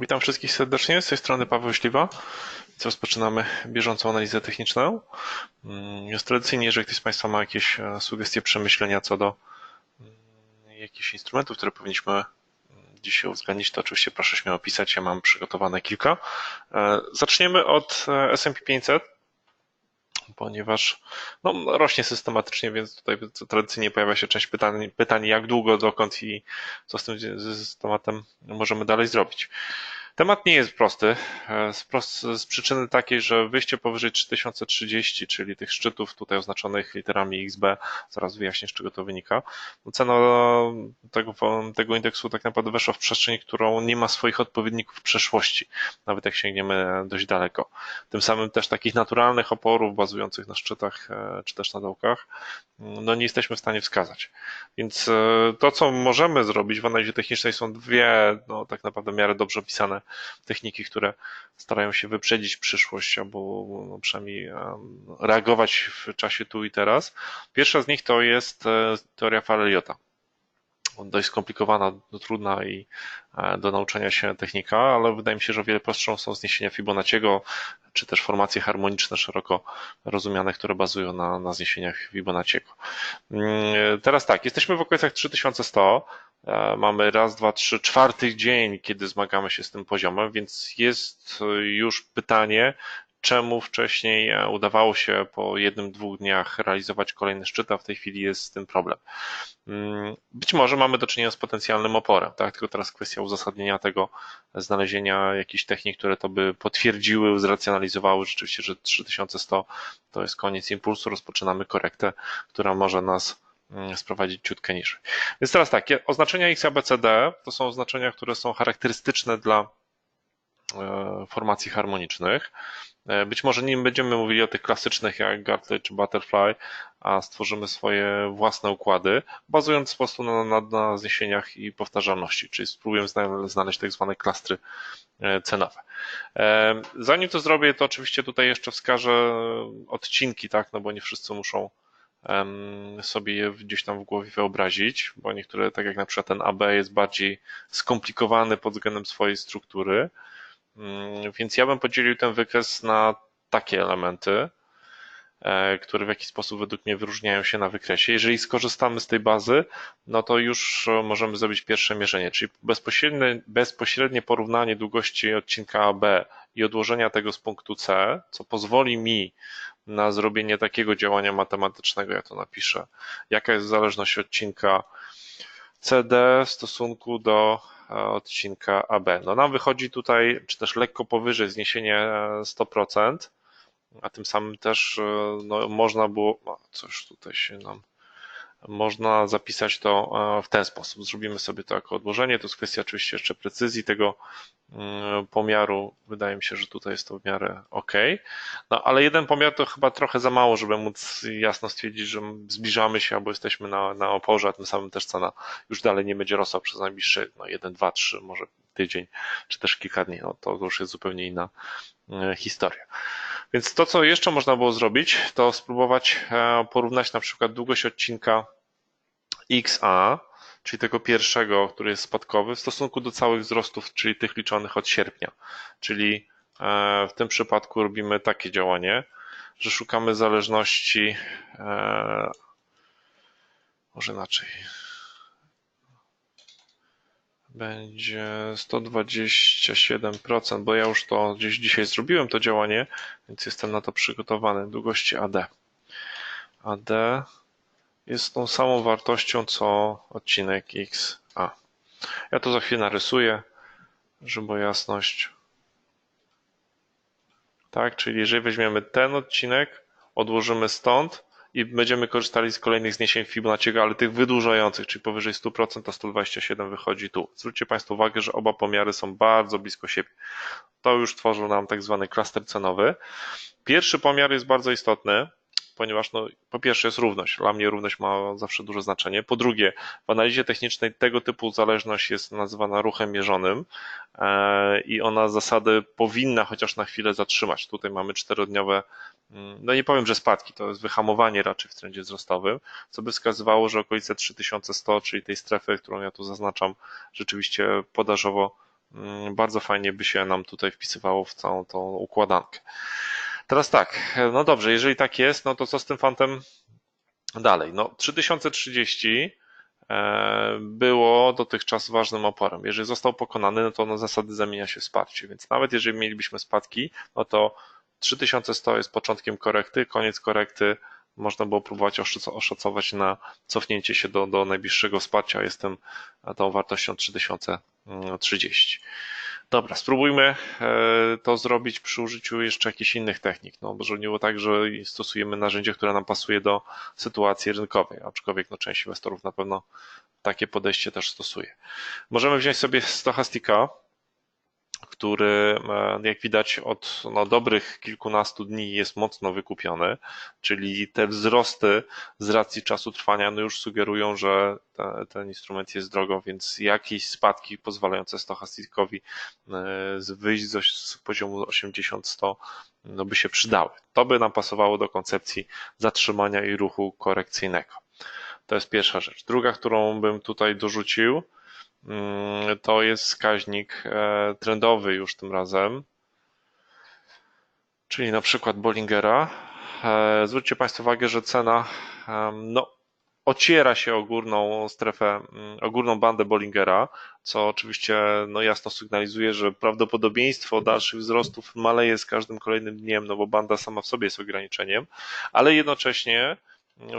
Witam wszystkich serdecznie. Z tej strony Paweł Śliwa. Rozpoczynamy bieżącą analizę techniczną. Mm, Jest tradycyjnie, jeżeli ktoś z Państwa ma jakieś e, sugestie, przemyślenia co do mm, jakichś instrumentów, które powinniśmy mm, dzisiaj uwzględnić, to oczywiście proszę śmiało pisać. Ja mam przygotowane kilka. E, Zaczniemy od e, S&P 500 ponieważ no, rośnie systematycznie, więc tutaj tradycyjnie pojawia się część pytań, pytań jak długo, dokąd i co z tym z tematem możemy dalej zrobić. Temat nie jest prosty, z, z, przyczyny takiej, że wyjście powyżej 3030, czyli tych szczytów tutaj oznaczonych literami XB, zaraz wyjaśnię z czego to wynika, no cena tego, tego indeksu tak naprawdę weszła w przestrzeń, którą nie ma swoich odpowiedników w przeszłości, nawet jak sięgniemy dość daleko. Tym samym też takich naturalnych oporów bazujących na szczytach e, czy też na dołkach, no nie jesteśmy w stanie wskazać. Więc e, to, co możemy zrobić w analizie technicznej są dwie, no tak naprawdę w miarę dobrze opisane techniki, które starają się wyprzedzić przyszłość albo no, przynajmniej reagować w czasie tu i teraz. Pierwsza z nich to jest e, teoria Fareliota dość skomplikowana, trudna i e, do nauczenia się technika, ale wydaje mi się, że o wiele prostszą są zniesienia Fibonacciego, czy też formacje harmoniczne szeroko rozumiane, które bazują na, na zniesieniach Fibonacciego. Mm, teraz tak, jesteśmy w okolicach 3100, e, mamy raz, dwa, trzy, czwarty dzień, kiedy zmagamy się z tym poziomem, więc jest już pytanie, czemu wcześniej e, udawało się po jednym, dwóch dniach realizować kolejny szczyt, a w tej chwili jest z tym problem. Mm, być może mamy do czynienia z potencjalnym oporem, tak? Tylko teraz kwestia uzasadnienia tego, znalezienia jakichś technik, które to by potwierdziły, zracjonalizowały rzeczywiście, że 3100 to jest koniec impulsu, rozpoczynamy korektę, która może nas sprowadzić ciutkę niżej. Więc teraz tak, oznaczenia XABCD to są oznaczenia, które są charakterystyczne dla e, formacji harmonicznych. E, być może nie będziemy mówili o tych klasycznych jak Gartley czy Butterfly, a stworzymy swoje własne układy, bazując po prostu na, na, na zniesieniach i powtarzalności, czyli spróbujemy znaleźć tak zwane klastry e, cenowe. Zanim to zrobię, to oczywiście tutaj jeszcze wskażę odcinki, tak, no bo nie wszyscy muszą sobie je gdzieś tam w głowie wyobrazić, bo niektóre, tak jak na przykład ten AB jest bardziej skomplikowany pod względem swojej struktury, Mm, więc ja bym podzielił ten wykres na takie elementy, które w jakiś sposób według mnie wyróżniają się na wykresie. Jeżeli skorzystamy z tej bazy, no to już e, możemy zrobić pierwsze mierzenie, czyli bezpośrednie, bezpośrednie porównanie długości odcinka AB i odłożenia tego z punktu C, co pozwoli mi na zrobienie takiego działania matematycznego, ja to napiszę, jaka jest zależność odcinka CD w stosunku do odcinka AB. No nam wychodzi tutaj, czy też lekko powyżej zniesienie 100%, a tym samym też no, można było, coś tutaj się nam można zapisać to e, w ten sposób. Zrobimy sobie to jako odłożenie. To jest kwestia oczywiście jeszcze precyzji tego mm, pomiaru. Wydaje mi się, że tutaj jest to w miarę ok. No ale jeden pomiar to chyba trochę za mało, żeby móc jasno stwierdzić, że zbliżamy się albo jesteśmy na, na oporze, a tym samym też cena już dalej nie będzie rosła przez najbliższy no, jeden, dwa, trzy, może tydzień, czy też kilka dni. No, to już jest zupełnie inna e, historia. Więc to, co jeszcze można było zrobić, to spróbować e, porównać na przykład długość odcinka XA, czyli tego pierwszego, który jest spadkowy, w stosunku do całych wzrostów, czyli tych liczonych od sierpnia. Czyli e, w tym przypadku robimy takie działanie, że szukamy zależności, e, może inaczej, będzie 127%, bo ja już to gdzieś dzisiaj zrobiłem to działanie, więc jestem na to przygotowany. Długości AD. AD jest tą samą wartością co odcinek XA. Ja to za chwilę narysuję, żeby jasność. Tak, czyli jeżeli weźmiemy ten odcinek, odłożymy stąd, i będziemy korzystali z kolejnych zniesień Fibonacciego, ale tych wydłużających, czyli powyżej 100%, to 127 wychodzi tu. Zwróćcie Państwo uwagę, że oba pomiary są bardzo blisko siebie. To już tworzy nam tak zwany klaster cenowy. Pierwszy pomiar jest bardzo istotny, ponieważ no, po pierwsze jest równość. Dla mnie równość ma zawsze duże znaczenie. Po drugie, w analizie technicznej tego typu zależność jest nazywana ruchem mierzonym e, i ona zasady powinna chociaż na chwilę zatrzymać. Tutaj mamy czterodniowe, mm, no nie powiem, że spadki, to jest wyhamowanie raczej w trendzie wzrostowym, co by wskazywało, że okolice 3100, czyli tej strefy, którą ja tu zaznaczam, rzeczywiście podażowo mm, bardzo fajnie by się nam tutaj wpisywało w całą tą układankę. Teraz tak, no dobrze, jeżeli tak jest, no to co z tym fantem dalej? No 3030 e, było dotychczas ważnym oporem. Jeżeli został pokonany, no to na zasady zamienia się wsparcie, więc nawet jeżeli mielibyśmy spadki, no to 3100 jest początkiem korekty, koniec korekty można było próbować oszacować na cofnięcie się do, do najbliższego wsparcia. Jestem tą wartością 3030. Dobra, spróbujmy e, to zrobić przy użyciu jeszcze jakichś innych technik. No, bo nie było tak, że stosujemy narzędzie, które nam pasuje do sytuacji rynkowej, aczkolwiek no, część inwestorów na pewno takie podejście też stosuje. Możemy wziąć sobie stochastika, który, e, jak widać, od no, dobrych kilkunastu dni jest mocno wykupiony, czyli te wzrosty z racji czasu trwania no już sugerują, że te, ten instrument jest drogo, więc jakieś spadki pozwalające stochastikowi e, wyjść z poziomu 80-100 no by się przydały. To by nam pasowało do koncepcji zatrzymania i ruchu korekcyjnego. To jest pierwsza rzecz. Druga, którą bym tutaj dorzucił, to jest wskaźnik e, trendowy już tym razem, czyli na przykład Bollingera. E, zwróćcie Państwo uwagę, że cena no, ociera się o górną strefę, mm, o górną bandę Bollingera, co oczywiście no, jasno sygnalizuje, że prawdopodobieństwo dalszych wzrostów maleje z każdym kolejnym dniem, no bo banda sama w sobie jest ograniczeniem, ale jednocześnie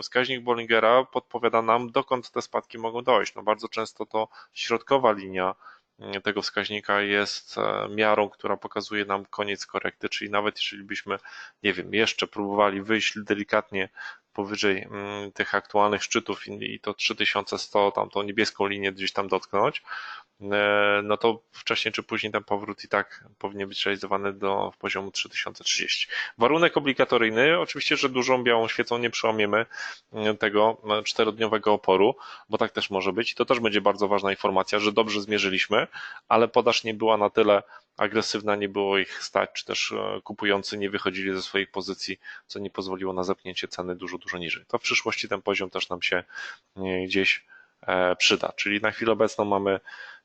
wskaźnik Bollingera podpowiada nam, dokąd te spadki mogą dojść. No bardzo często to środkowa linia mm, tego wskaźnika jest e, miarą, która pokazuje nam koniec korekty, czyli nawet jeżeli byśmy, nie wiem, jeszcze próbowali wyjść delikatnie powyżej mm, tych aktualnych szczytów i to 3100, tam tą niebieską linię gdzieś tam dotknąć, no to wcześniej czy później ten powrót i tak powinien być realizowany do poziomu 3030. Warunek obligatoryjny, oczywiście, że dużą białą świecą nie przełamiemy mm, tego e, czterodniowego oporu, bo tak też może być i to też będzie bardzo ważna informacja, że dobrze zmierzyliśmy, ale podaż nie była na tyle agresywna, nie było ich stać, czy też e, kupujący nie wychodzili ze swoich pozycji, co nie pozwoliło na zepnięcie ceny dużo, dużo niżej. To w przyszłości ten poziom też nam się e, gdzieś e, przyda. Czyli na chwilę obecną mamy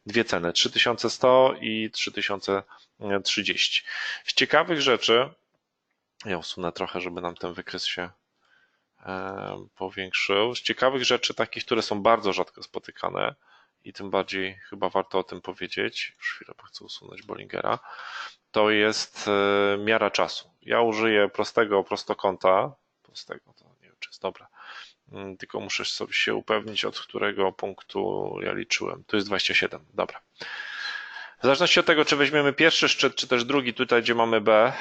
dwie ceny, 3100 i 3030. Z ciekawych rzeczy, ja usunę trochę, żeby nam ten wykres się powiększył. Z ciekawych rzeczy, takich, które są bardzo rzadko spotykane, i tym bardziej chyba warto o tym powiedzieć, już chwilę chcę usunąć Bollingera, to jest e, miara czasu. Ja użyję prostego prostokąta, prostego, to nie wiem, czy jest dobra, mm, tylko muszę sobie się upewnić, od którego punktu ja liczyłem. Tu jest 27, dobra. W zależności od tego, czy weźmiemy pierwszy szczyt, czy też drugi, tutaj gdzie mamy B,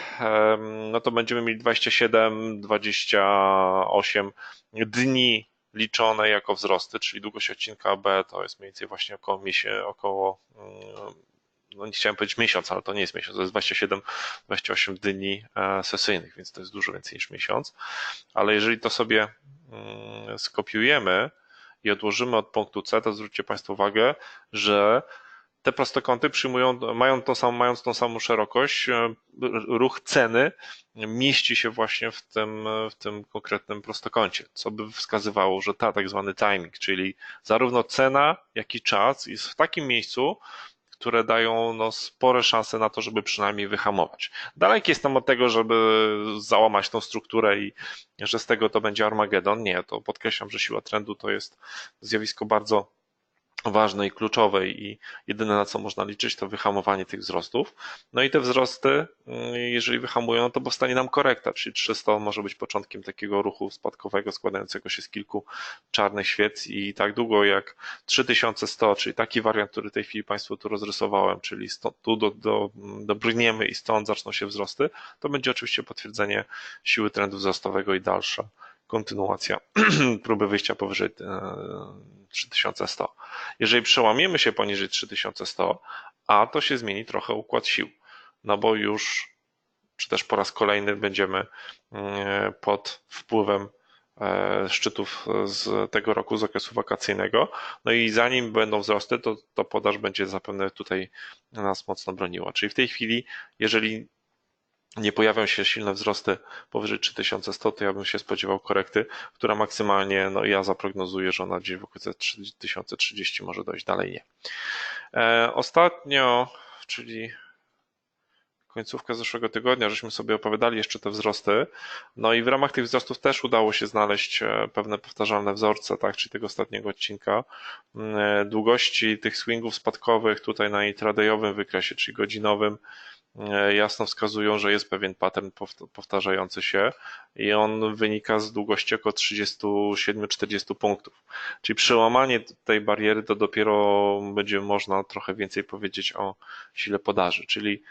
no to będziemy mieli 27, 28 dni liczone jako wzrosty, czyli długość odcinka B to jest mniej więcej właśnie około, około mm, no nie chciałem powiedzieć miesiąc, ale to nie jest miesiąc, to jest 27-28 dni e, sesyjnych, więc to jest dużo więcej niż miesiąc. Ale jeżeli to sobie mm, skopiujemy i odłożymy od punktu C, to zwróćcie Państwo uwagę, że te prostokąty przyjmują, mają tą samą, mając tą samą szerokość, e, ruch ceny mieści się właśnie w tym, w tym konkretnym prostokącie, co by wskazywało, że ta tak zwany timing, czyli zarówno cena, jak i czas jest w takim miejscu, które dają no, spore szanse na to, żeby przynajmniej wyhamować. Daleki jestem od tego, żeby załamać tą strukturę i że z tego to będzie Armagedon. Nie, to podkreślam, że siła trendu to jest zjawisko bardzo ważne i kluczowe i jedyne na co można liczyć to wyhamowanie tych wzrostów. No i te wzrosty, mm, jeżeli wyhamują, to powstanie nam korekta, czyli 300 może być początkiem takiego ruchu spadkowego składającego się z kilku czarnych świec i tak długo jak 3100, czyli taki wariant, który w tej chwili Państwu tu rozrysowałem, czyli stąd, tu do, do, dobrniemy i stąd zaczną się wzrosty, to będzie oczywiście potwierdzenie siły trendu wzrostowego i dalsza kontynuacja próby wyjścia powyżej 3100. E, Jeżeli przełamiemy się poniżej 3100, a to się zmieni trochę układ sił, no bo już, czy też po raz kolejny będziemy mm, pod wpływem e, szczytów z tego roku, z okresu wakacyjnego. No i zanim będą wzrosty, to, to podaż będzie zapewne tutaj nas mocno broniła. Czyli w tej chwili, jeżeli nie pojawią się silne wzrosty powyżej 3100, to ja bym się spodziewał korekty, która maksymalnie, no ja zaprognozuję, że ona gdzieś w okolicy 3030 może dojść, dalej nie. E, ostatnio czyli końcówkę zeszłego tygodnia, żeśmy sobie opowiadali jeszcze te wzrosty. No i w ramach tych wzrostów też udało się znaleźć e, pewne powtarzalne wzorce, tak, czyli tego ostatniego odcinka. E, długości tych swingów spadkowych tutaj na intradayowym wykresie, czyli godzinowym, jasno wskazują, że jest pewien pattern powtarzający się i on wynika z długości około 37-40 punktów. Czyli przełamanie tej bariery to dopiero będzie można trochę więcej powiedzieć o sile podaży, czyli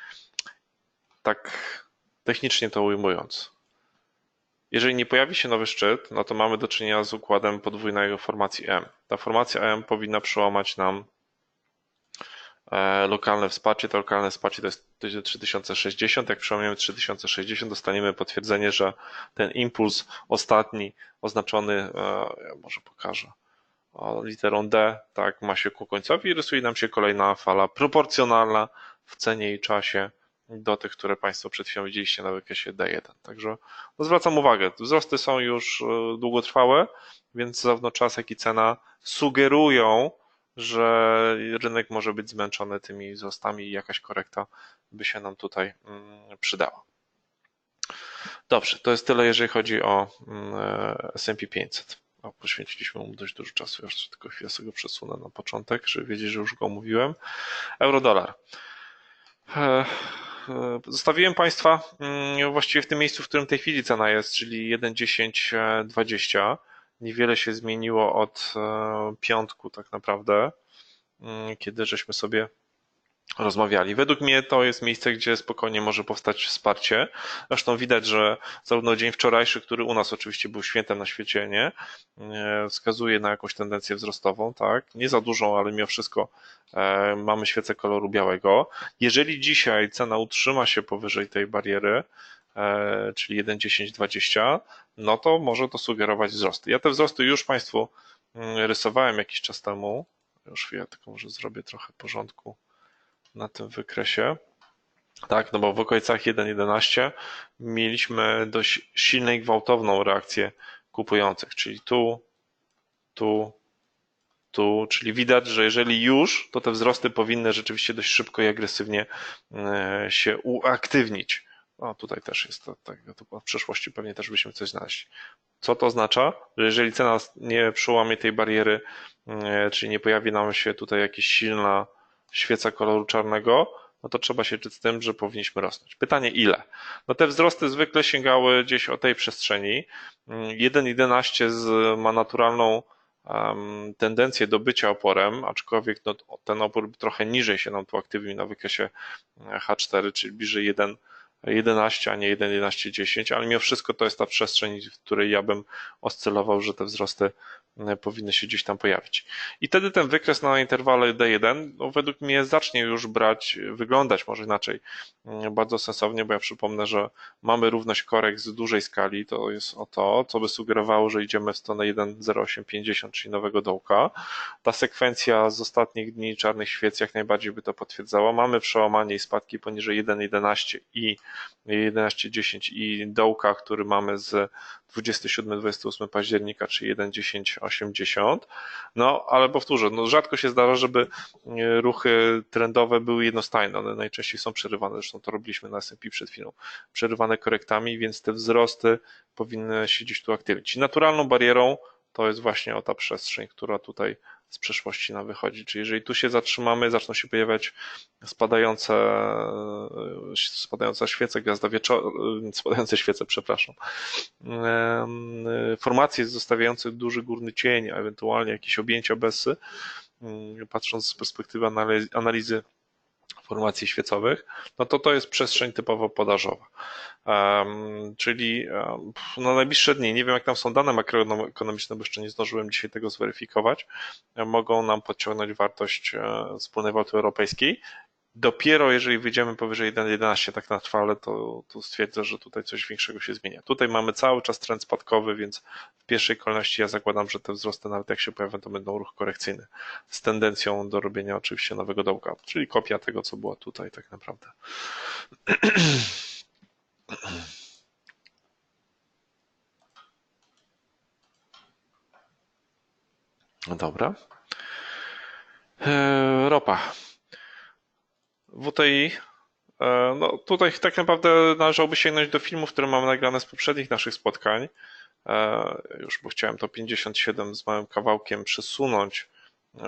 tak technicznie to ujmując. Jeżeli nie pojawi się nowy szczyt, no to mamy do czynienia z układem podwójnej formacji M. Ta formacja M powinna przełamać nam e, lokalne wsparcie. To lokalne wsparcie to jest 3060. Jak przełamiemy 3060, dostaniemy potwierdzenie, że ten impuls ostatni oznaczony, e, ja może pokażę, literą D, tak, ma się ku końcowi i rysuje nam się kolejna fala proporcjonalna w cenie i czasie do tych, które Państwo przed chwilą widzieliście na wykresie D1. Także no zwracam uwagę, wzrosty są już e, długotrwałe, więc zarówno czas, jak i cena sugerują, że rynek może być zmęczony tymi wzrostami i jakaś korekta by się nam tutaj mm, przydała. Dobrze, to jest tyle, jeżeli chodzi o mm, S&P 500. O, poświęciliśmy mu dość dużo czasu, jeszcze tylko chwilę sobie przesunę na początek, żeby wiedzieć, że już go omówiłem. Euro-dolar. E, E, zostawiłem Państwa mm, właściwie w tym miejscu, w którym w tej chwili cena jest, czyli 1,1020. Niewiele się zmieniło od e, piątku tak naprawdę, mm, kiedy żeśmy sobie rozmawiali. Według mnie to jest miejsce, gdzie spokojnie może powstać wsparcie. Zresztą widać, że zarówno dzień wczorajszy, który u nas oczywiście był świętem na świecie, nie, e, wskazuje na jakąś tendencję wzrostową, tak? Nie za dużą, ale mimo wszystko e, mamy świecę koloru białego. Jeżeli dzisiaj cena utrzyma się powyżej tej bariery, czyli 1,1020, no to może to sugerować wzrosty. Ja te wzrosty już Państwu mm, rysowałem jakiś czas temu. Już chwilę, tylko może zrobię trochę porządku na tym wykresie. Tak, no bo w okolicach 1.11 mieliśmy dość silną i gwałtowną reakcję kupujących, czyli tu, tu, tu, czyli widać, że jeżeli już, to te wzrosty powinny rzeczywiście dość szybko i agresywnie e, się uaktywnić. O, tutaj też jest to, tak, to w przyszłości pewnie też byśmy coś znaleźli. Co to oznacza? Że jeżeli cena nie przełamie tej bariery, e, czyli nie pojawi nam się tutaj jakaś silna świeca koloru czarnego, no to trzeba się liczyć z tym, że powinniśmy rosnąć. Pytanie ile? No te wzrosty zwykle sięgały gdzieś o tej przestrzeni. 1.11 ma naturalną tendencję do bycia oporem, aczkolwiek no, ten opór trochę niżej się nam tu aktywni na wykresie H4, czyli bliżej 1 11, a nie 1.11.10, ale mimo wszystko to jest ta przestrzeń, w której ja bym oscylował, że te wzrosty E, powinny się gdzieś tam pojawić. I wtedy ten wykres na interwale D1 no, według mnie zacznie już brać, wyglądać może inaczej mm, bardzo sensownie, bo ja przypomnę, że mamy równość korek z dużej skali, to jest o to, co by sugerowało, że idziemy w stronę 1.0850, czyli nowego dołka. Ta sekwencja z ostatnich dni czarnych świec jak najbardziej by to potwierdzała. Mamy przełamanie i spadki poniżej 1.11 i 11.10 i dołka, który mamy z 27-28 października, czyli 1.10.80. No, ale powtórzę, no rzadko się zdarza, żeby e, ruchy trendowe były jednostajne. One najczęściej są przerywane, zresztą to robiliśmy na S&P przed chwilą, przerywane korektami, więc te wzrosty powinny się gdzieś tu aktywnić. Naturalną barierą to jest właśnie o ta przestrzeń, która tutaj z przeszłości nam wychodzi. Czyli jeżeli tu się zatrzymamy, zaczną się pojawiać spadające, spadające świece, gwiazda wieczor, spadające świece, przepraszam, formacje zostawiające duży górny cień, ewentualnie jakieś objęcia besy, patrząc z perspektywy analizy formacji świecowych, no to to jest przestrzeń typowo podażowa. Um, czyli um, na najbliższe dni, nie wiem jak tam są dane makroekonomiczne, bo jeszcze nie zdążyłem dzisiaj tego zweryfikować, mogą nam podciągnąć wartość e, wspólnej waluty europejskiej. Dopiero jeżeli wyjdziemy powyżej 1,11 tak na trwale, to, to stwierdzę, że tutaj coś większego się zmienia. Tutaj mamy cały czas trend spadkowy, więc w pierwszej kolejności ja zakładam, że te wzrosty nawet jak się pojawią, to będą ruch korekcyjny z tendencją do robienia oczywiście nowego dołka, czyli kopia tego, co było tutaj tak naprawdę. No dobra. E, ropa. WTI. E, no tutaj tak naprawdę należałoby sięgnąć do filmów, które mamy nagrane z poprzednich naszych spotkań. E, już bo chciałem to 57 z małym kawałkiem przesunąć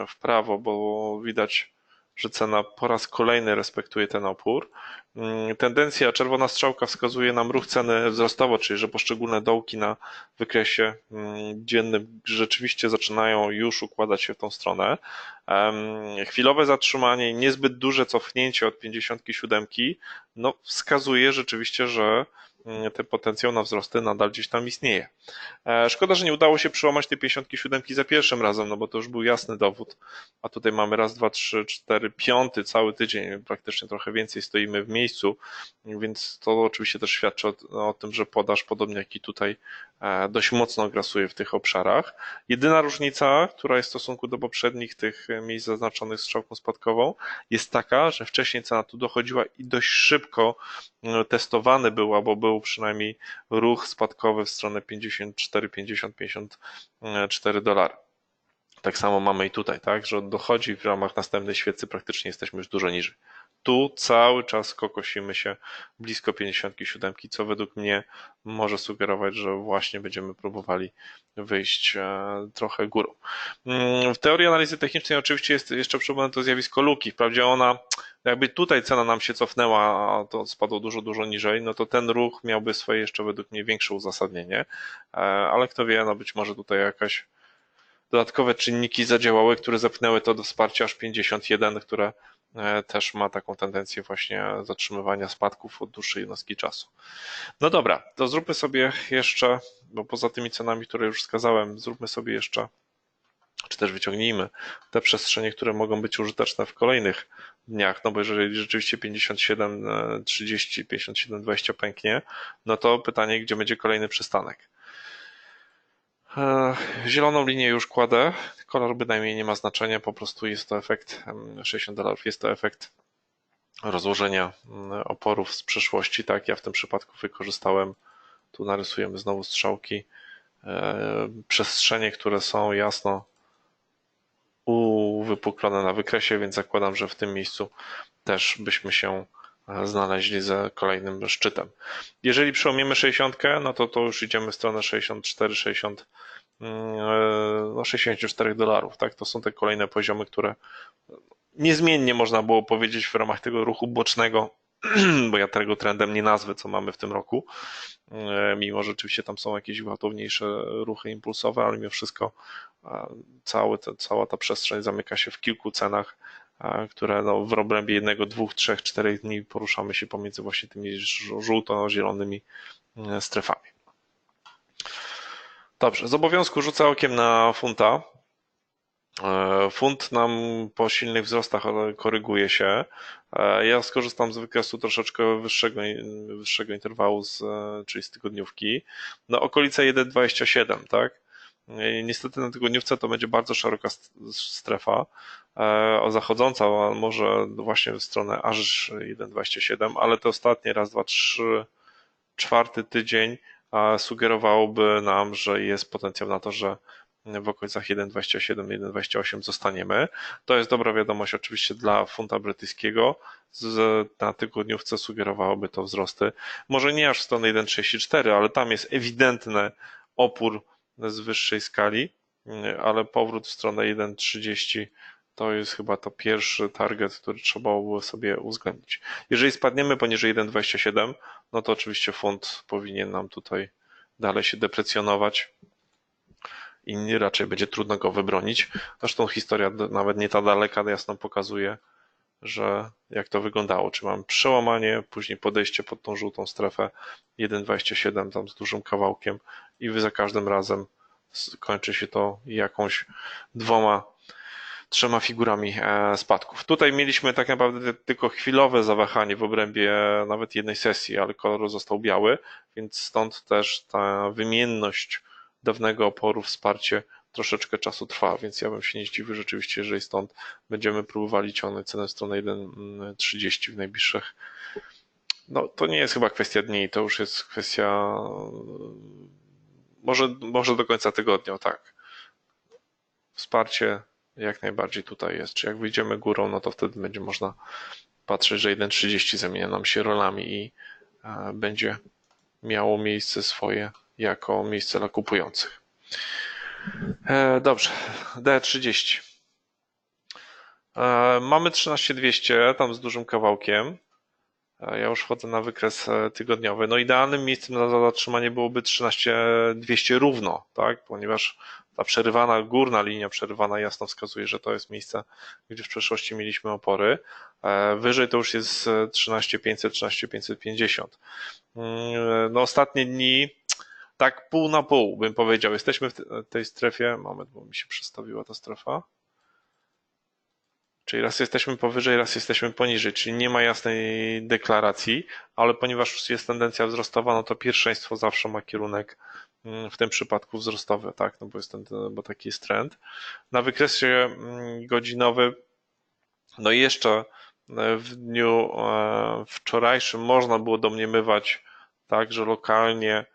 w prawo, bo widać, że cena po raz kolejny respektuje ten opór. Mm, tendencja, czerwona strzałka wskazuje nam ruch ceny wzrostowo, czyli że poszczególne dołki na wykresie mm, dziennym rzeczywiście zaczynają już układać się w tą stronę. Chwilowe zatrzymanie, niezbyt duże cofnięcie od 57 no, wskazuje rzeczywiście, że ten potencjał na wzrosty nadal gdzieś tam istnieje. E, szkoda, że nie udało się przełamać tej 57 za pierwszym razem, no bo to już był jasny dowód. A tutaj mamy raz, dwa, trzy, cztery, piąty cały tydzień, praktycznie trochę więcej stoimy w miejscu, więc to oczywiście też świadczy o, o tym, że podaż, podobnie jak i tutaj, e, dość mocno grasuje w tych obszarach. Jedyna różnica, która jest w stosunku do poprzednich tych miejsc zaznaczonych strzałką spadkową, jest taka, że wcześniej cena tu dochodziła i dość szybko e, testowany był, albo był przynajmniej ruch spadkowy w stronę 54, 50, 54 dolary. Tak samo mamy i tutaj, tak, że dochodzi w ramach następnej świecy praktycznie jesteśmy już dużo niżej. Tu cały czas kokosimy się blisko 57, co według mnie może sugerować, że właśnie będziemy próbowali wyjść e, trochę górą. Mm, w teorii analizy technicznej oczywiście jest jeszcze przypomnę to zjawisko luki. Wprawdzie ona, jakby tutaj cena nam się cofnęła, a to spadło dużo, dużo niżej, no to ten ruch miałby swoje jeszcze według mnie większe uzasadnienie, e, ale kto wie, no być może tutaj jakaś dodatkowe czynniki zadziałały, które zepchnęły to do wsparcia aż 51, które też ma taką tendencję właśnie zatrzymywania spadków od dłuższej jednostki czasu. No dobra, to zróbmy sobie jeszcze, bo poza tymi cenami, które już wskazałem, zróbmy sobie jeszcze, czy też wyciągnijmy te przestrzenie, które mogą być użyteczne w kolejnych dniach, no bo jeżeli rzeczywiście 57, 30, 57, 20 pęknie, no to pytanie, gdzie będzie kolejny przystanek. Zieloną linię już kładę. Kolor bynajmniej nie ma znaczenia, po prostu jest to efekt 60 dolarów, jest to efekt rozłożenia oporów z przeszłości. Tak, ja w tym przypadku wykorzystałem, tu narysujemy znowu strzałki, e, przestrzenie, które są jasno uwypuklone na wykresie, więc zakładam, że w tym miejscu też byśmy się znaleźli za kolejnym szczytem. Jeżeli przełomiemy 60, no to to już idziemy w stronę 64, 60, mm, e, no 64 dolarów, tak? To są te kolejne poziomy, które niezmiennie można było powiedzieć w ramach tego ruchu bocznego, bo ja tego trendem nie nazwę, co mamy w tym roku, e, mimo że oczywiście tam są jakieś gwałtowniejsze ruchy impulsowe, ale mimo wszystko cały cała ta przestrzeń zamyka się w kilku cenach które no, w obrębie jednego, dwóch, trzech, czterech dni poruszamy się pomiędzy właśnie tymi żółto-zielonymi e, strefami. Dobrze, z obowiązku rzucę okiem na funta. E, funt nam po silnych wzrostach koryguje się. E, ja skorzystam z wykresu troszeczkę wyższego, wyższego interwału, z, czyli z tygodniówki. No okolice 1,27, tak? Niestety na tygodniówce to będzie bardzo szeroka strefa e, zachodząca, może właśnie w stronę aż 1,27, ale te ostatnie raz, dwa, trzy, czwarty tydzień sugerowałoby nam, że jest potencjał na to, że w okolicach 1,27, 1,28 zostaniemy. To jest dobra wiadomość oczywiście dla funta brytyjskiego. Z, na tygodniówce sugerowałoby to wzrosty. Może nie aż w stronę 1,34, ale tam jest ewidentny opór z wyższej skali, ale powrót w stronę 1.30 to jest chyba to pierwszy target, który trzeba było sobie uwzględnić. Jeżeli spadniemy poniżej 1.27, no to oczywiście fund powinien nam tutaj dalej się deprecjonować i raczej będzie trudno go wybronić. Zresztą historia nawet nie ta daleka jasno pokazuje, że jak to wyglądało, czy mam przełamanie, później podejście pod tą żółtą strefę 1.27 tam z dużym kawałkiem i za każdym razem kończy się to jakąś dwoma, trzema figurami e, spadków. Tutaj mieliśmy tak naprawdę tylko chwilowe zawahanie w obrębie nawet jednej sesji, ale kolor został biały, więc stąd też ta wymienność dawnego oporu, wsparcie troszeczkę czasu trwa, więc ja bym się nie zdziwił rzeczywiście, jeżeli stąd będziemy próbowali ciągnąć cenę w stronę 1,30 w najbliższych. No to nie jest chyba kwestia dni, to już jest kwestia może, może do końca tygodnia, tak. Wsparcie jak najbardziej tutaj jest. Czy jak wyjdziemy górą, no to wtedy będzie można patrzeć, że 1.30 zamienia nam się rolami i e, będzie miało miejsce swoje jako miejsce dla kupujących. E, dobrze, D30. E, mamy 13200, tam z dużym kawałkiem. Ja już wchodzę na wykres tygodniowy. No idealnym miejscem na zatrzymanie byłoby 13200 równo, tak? Ponieważ ta przerywana, górna linia przerywana jasno wskazuje, że to jest miejsce, gdzie w przeszłości mieliśmy opory. E, wyżej to już jest 13500, 13550. Mm, no ostatnie dni tak pół na pół bym powiedział. Jesteśmy w tej strefie, moment, bo mi się przestawiła ta strefa. Czyli raz jesteśmy powyżej, raz jesteśmy poniżej, czyli nie ma jasnej deklaracji, ale ponieważ jest tendencja wzrostowa, no to pierwszeństwo zawsze ma kierunek mm, w tym przypadku wzrostowy, tak, no bo, jest ten, bo taki jest trend. Na wykresie mm, godzinowy, no i jeszcze e, w dniu e, wczorajszym można było domniemywać, tak, że lokalnie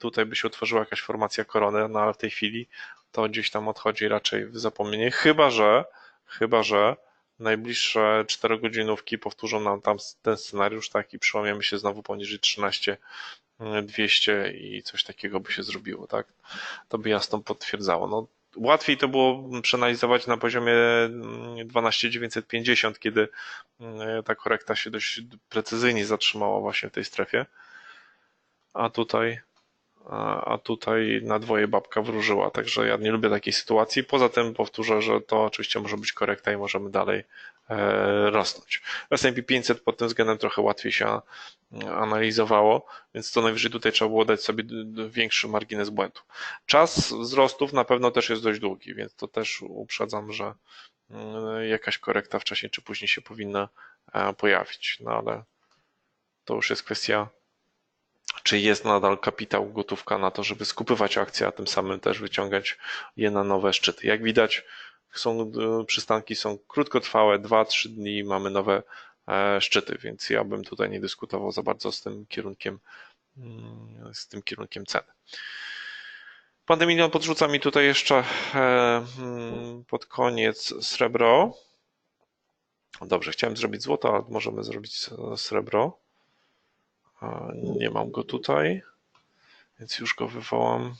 tutaj by się utworzyła jakaś formacja korony, no ale w tej chwili to gdzieś tam odchodzi raczej w zapomnienie, chyba że Chyba, że najbliższe 4 godzinówki powtórzą nam tam ten scenariusz, tak, i przełamiemy się znowu poniżej 13 200 i coś takiego by się zrobiło, tak? To by jasno potwierdzało. No, łatwiej to było przeanalizować na poziomie 12950, kiedy mm, ta korekta się dość precyzyjnie zatrzymała właśnie w tej strefie. A tutaj a tutaj na dwoje babka wróżyła, także ja nie lubię takiej sytuacji. Poza tym powtórzę, że to oczywiście może być korekta i możemy dalej e, rosnąć. S&P 500 pod tym względem trochę łatwiej się analizowało, więc co najwyżej tutaj trzeba było dać sobie większy margines błędu. Czas wzrostów na pewno też jest dość długi, więc to też uprzedzam, że mm, jakaś korekta wcześniej czy później się powinna e, pojawić, no ale to już jest kwestia czy jest nadal kapitał, gotówka na to, żeby skupywać akcje, a tym samym też wyciągać je na nowe szczyty. Jak widać, są, e, przystanki są krótkotrwałe, 2-3 dni mamy nowe e, szczyty, więc ja bym tutaj nie dyskutował za bardzo z tym kierunkiem, mm, z tym kierunkiem ceny. Pandemilion podrzuca mi tutaj jeszcze e, mm, pod koniec srebro. Dobrze, chciałem zrobić złoto, ale możemy zrobić srebro. Nie mam go tutaj, więc już go wywołam.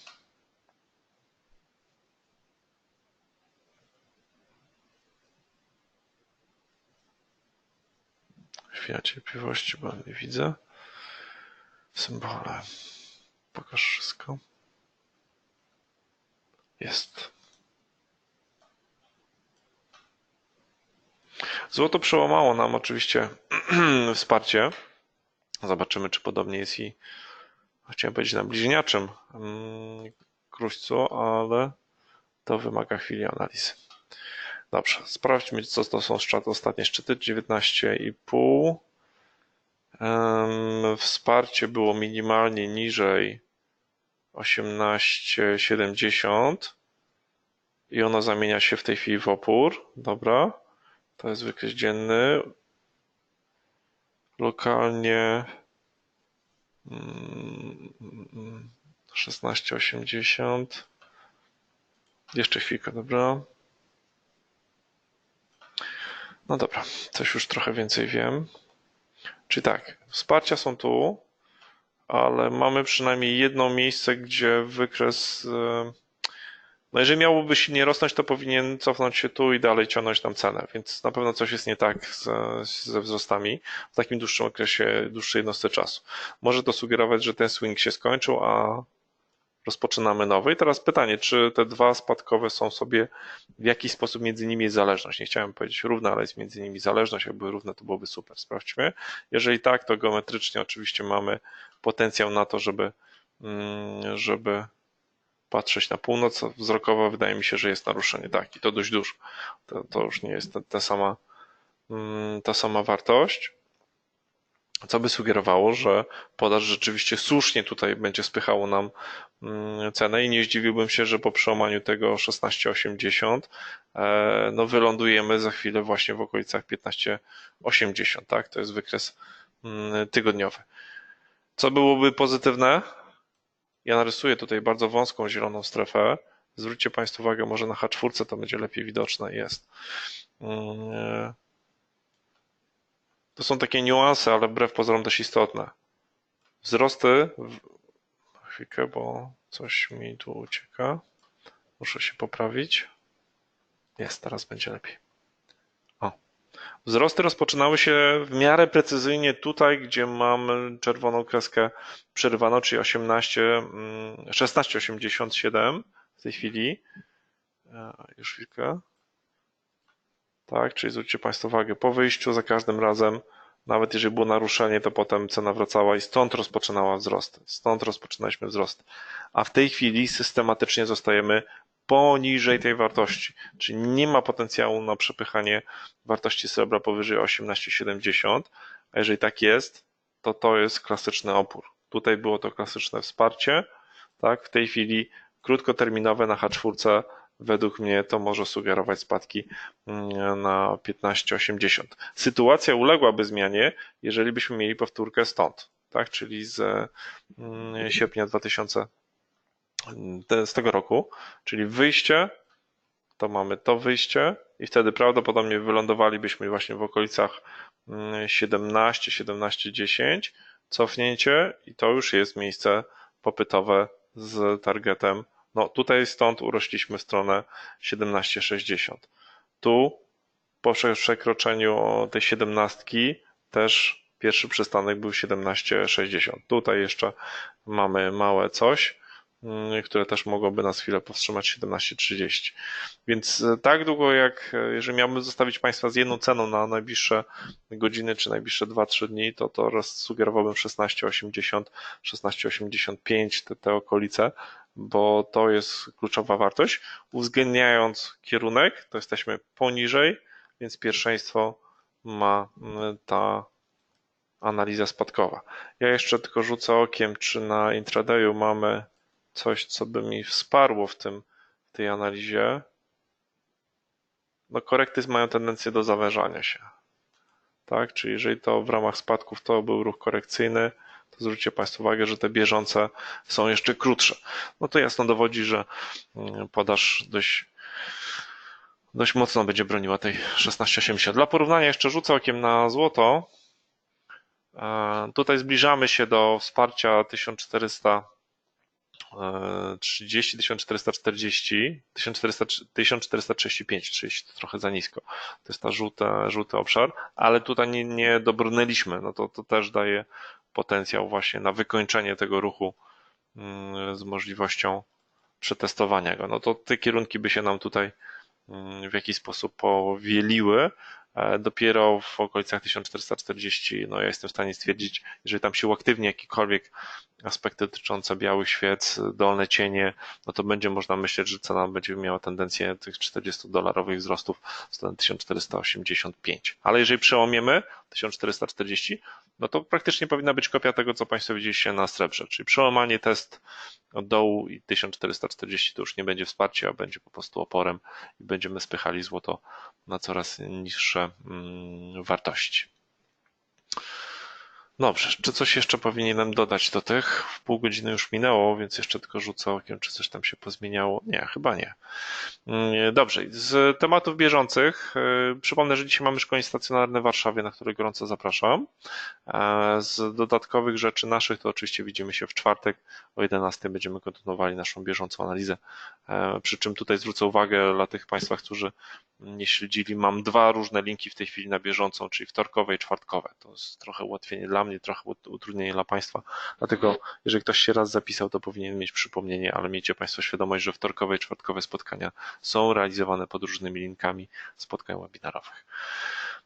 Chwila cierpliwości, bo nie widzę. Symbole. Pokaż wszystko. Jest. Złoto przełamało nam oczywiście wsparcie. Zobaczymy, czy podobnie jest i chciałem powiedzieć na bliźniaczym mm, kruszcu, ale to wymaga chwili analizy. Dobrze, sprawdźmy, co to są szczyty, ostatnie szczyty 19,5. Wsparcie było minimalnie niżej 18,70 i ono zamienia się w tej chwili w opór. Dobra, to jest wykres dzienny lokalnie 1680 mm, jeszcze chwilkę, dobra. No dobra, coś już trochę więcej wiem. Czyli tak, wsparcia są tu ale mamy przynajmniej jedno miejsce, gdzie wykres e, no jeżeli miałoby silnie rosnąć, to powinien cofnąć się tu i dalej ciągnąć tam cenę, więc na pewno coś jest nie tak ze, ze wzrostami w takim dłuższym okresie, dłuższej jednostce czasu. Może to sugerować, że ten swing się skończył, a rozpoczynamy nowy. I teraz pytanie, czy te dwa spadkowe są sobie w jakiś sposób między nimi jest zależność? Nie chciałem powiedzieć równa, ale jest między nimi zależność. Jakby równe, to byłoby super. Sprawdźmy. Jeżeli tak, to geometrycznie oczywiście mamy potencjał na to, żeby, mm, żeby patrzeć na północ wzrokowo, wydaje mi się, że jest naruszenie. Tak, i to dość dużo. To, to już nie jest ta, ta, sama, mm, ta sama wartość. Co by sugerowało, że podaż rzeczywiście słusznie tutaj będzie spychało nam mm, cenę i nie zdziwiłbym się, że po przełamaniu tego 16,80 e, no wylądujemy za chwilę właśnie w okolicach 15,80, tak? To jest wykres mm, tygodniowy. Co byłoby pozytywne? Ja narysuję tutaj bardzo wąską zieloną strefę. Zwróćcie Państwo uwagę, może na H4 to będzie lepiej widoczne. Jest. Mm, To są takie niuanse, ale wbrew pozorom dość istotne. Wzrosty, chwilkę, bo coś mi tu ucieka. Muszę się poprawić. Jest, teraz będzie lepiej. Wzrosty rozpoczynały się w miarę precyzyjnie tutaj, gdzie mam czerwoną kreskę przerywaną, czyli 18, 16,87 w tej chwili. Już chwilkę. Tak, czyli zwróćcie Państwo uwagę, po wyjściu za każdym razem, nawet jeżeli było naruszenie, to potem cena wracała i stąd rozpoczynała wzrost. Stąd rozpoczynaliśmy wzrost. A w tej chwili systematycznie zostajemy poniżej tej wartości, czyli nie ma potencjału na przepychanie wartości srebra powyżej 18,70, a jeżeli tak jest, to to jest klasyczny opór. Tutaj było to klasyczne wsparcie, tak? W tej chwili krótkoterminowe na H4 według mnie to może sugerować spadki mm, na 15,80. Sytuacja uległaby zmianie, jeżeli byśmy mieli powtórkę stąd, tak? czyli z mm, sierpnia 2000 z tego roku, czyli wyjście, to mamy to wyjście i wtedy prawdopodobnie wylądowalibyśmy właśnie w okolicach 17, 17, 10, cofnięcie i to już jest miejsce popytowe z targetem no tutaj stąd urośliśmy w stronę 17,60. Tu po przekroczeniu tej 17 też pierwszy przystanek był 17,60. Tutaj jeszcze mamy małe coś, które też mogłoby nas chwilę powstrzymać 17.30. Więc e, tak długo jak, e, jeżeli miałbym zostawić Państwa z jedną ceną na najbliższe godziny czy najbliższe 2-3 dni, to to sugerowałbym 16.80, 16.85, te, te okolice, bo to jest kluczowa wartość. Uwzględniając kierunek, to jesteśmy poniżej, więc pierwszeństwo ma ta analiza spadkowa. Ja jeszcze tylko rzucę okiem, czy na intradayu mamy coś, co by mi wsparło w tym, w tej analizie, no korekty mają tendencję do zawężania się. Tak? Czyli jeżeli to w ramach spadków to był ruch korekcyjny, to zwróćcie Państwo uwagę, że te bieżące są jeszcze krótsze. No to jasno dowodzi, że mm, podaż dość, dość mocno będzie broniła tej 16,80. Dla porównania jeszcze rzucę okiem na złoto. E, tutaj zbliżamy się do wsparcia 1400 30, 1440, 1435, czyli trochę za nisko. To jest ta żółta, żółty obszar, ale tutaj nie, nie dobrnęliśmy. No to, to też daje potencjał właśnie na wykończenie tego ruchu mm, z możliwością przetestowania go. No to te kierunki by się nam tutaj w jakiś sposób powieliły, E, dopiero w okolicach 1440, no ja jestem w stanie stwierdzić, jeżeli tam się uaktywni jakiekolwiek aspekty dotyczące białych świec, dolne cienie, no to będzie można myśleć, że cena będzie miała tendencję tych 40 dolarowych wzrostów w stronę 1485. Ale jeżeli przełomiemy 1440, no to praktycznie powinna być kopia tego, co Państwo widzieliście na srebrze, czyli przełamanie test od dołu i 1440 to już nie będzie wsparcie, a będzie po prostu oporem i będziemy spychali złoto na coraz niższe mm, wartości. Dobrze, czy coś jeszcze powinienem dodać do tych? Pół godziny już minęło, więc jeszcze tylko rzucę okiem, czy coś tam się pozmieniało. Nie, chyba nie. Mm, dobrze, z tematów bieżących y, przypomnę, że dzisiaj mamy szkolenie stacjonarne w Warszawie, na które gorąco zapraszam. E, z dodatkowych rzeczy naszych to oczywiście widzimy się w czwartek o 11 będziemy kontynuowali naszą bieżącą analizę. E, przy czym tutaj zwrócę uwagę dla tych Państwa, którzy nie śledzili, mam dwa różne linki w tej chwili na bieżącą, czyli wtorkowe i czwartkowe. To jest trochę ułatwienie dla mnie, trochę utrudnienie dla Państwa. Dlatego, jeżeli ktoś się raz zapisał, to powinien mieć przypomnienie, ale miejcie Państwo świadomość, że wtorkowe i czwartkowe spotkania są realizowane pod różnymi linkami spotkań webinarowych.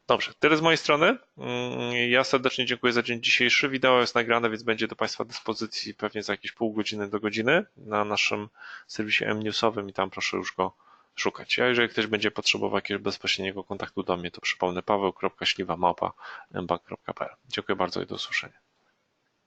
Dobrze, tyle z mojej strony. Mm, ja serdecznie dziękuję za dzień dzisiejszy. Wideo jest nagrane, więc będzie do Państwa dyspozycji pewnie za jakieś pół godziny do godziny na naszym serwisie mnewsowym i tam proszę już go szukać. A jeżeli ktoś będzie potrzebował jakiegoś bezpośredniego kontaktu do mnie, to przypomnę paweł.śliwa.małpa.mbank.pl. Dziękuję bardzo i do usłyszenia.